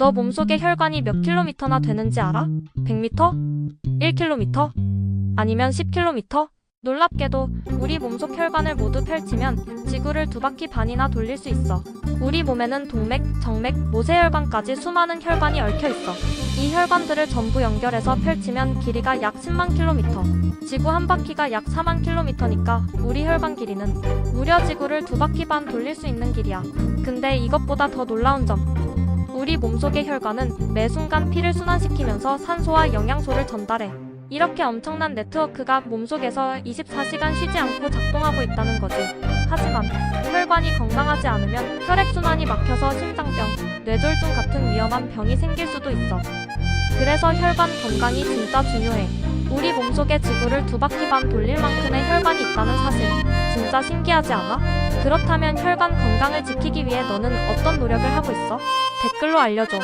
너 몸속의 혈관이 몇 킬로미터나 되는지 알아? 100m? 1킬로미터? 아니면 10킬로미터? 놀랍게도 우리 몸속 혈관을 모두 펼치면 지구를 두 바퀴 반이나 돌릴 수 있어. 우리 몸에는 동맥, 정맥, 모세혈관까지 수많은 혈관이 얽혀 있어. 이 혈관들을 전부 연결해서 펼치면 길이가 약 10만 킬로미터. 지구 한 바퀴가 약 4만 킬로미터니까 우리 혈관 길이는 무려 지구를 두 바퀴 반 돌릴 수 있는 길이야. 근데 이것보다 더 놀라운 점. 우리 몸속의 혈관은 매 순간 피를 순환시키면서 산소와 영양소를 전달해. 이렇게 엄청난 네트워크가 몸속에서 24시간 쉬지 않고 작동하고 있다는 거지. 하지만 혈관이 건강하지 않으면 혈액순환이 막혀서 심장병, 뇌졸중 같은 위험한 병이 생길 수도 있어. 그래서 혈관 건강이 진짜 중요해. 우리 몸속에 지구를 두 바퀴 반 돌릴 만큼의 혈관이 있다는 사실. 진짜 신기하지 않아? 그렇다면 혈관 건강을 지키기 위해 너는 어떤 노력을 하고 있어? 댓글로 알려줘.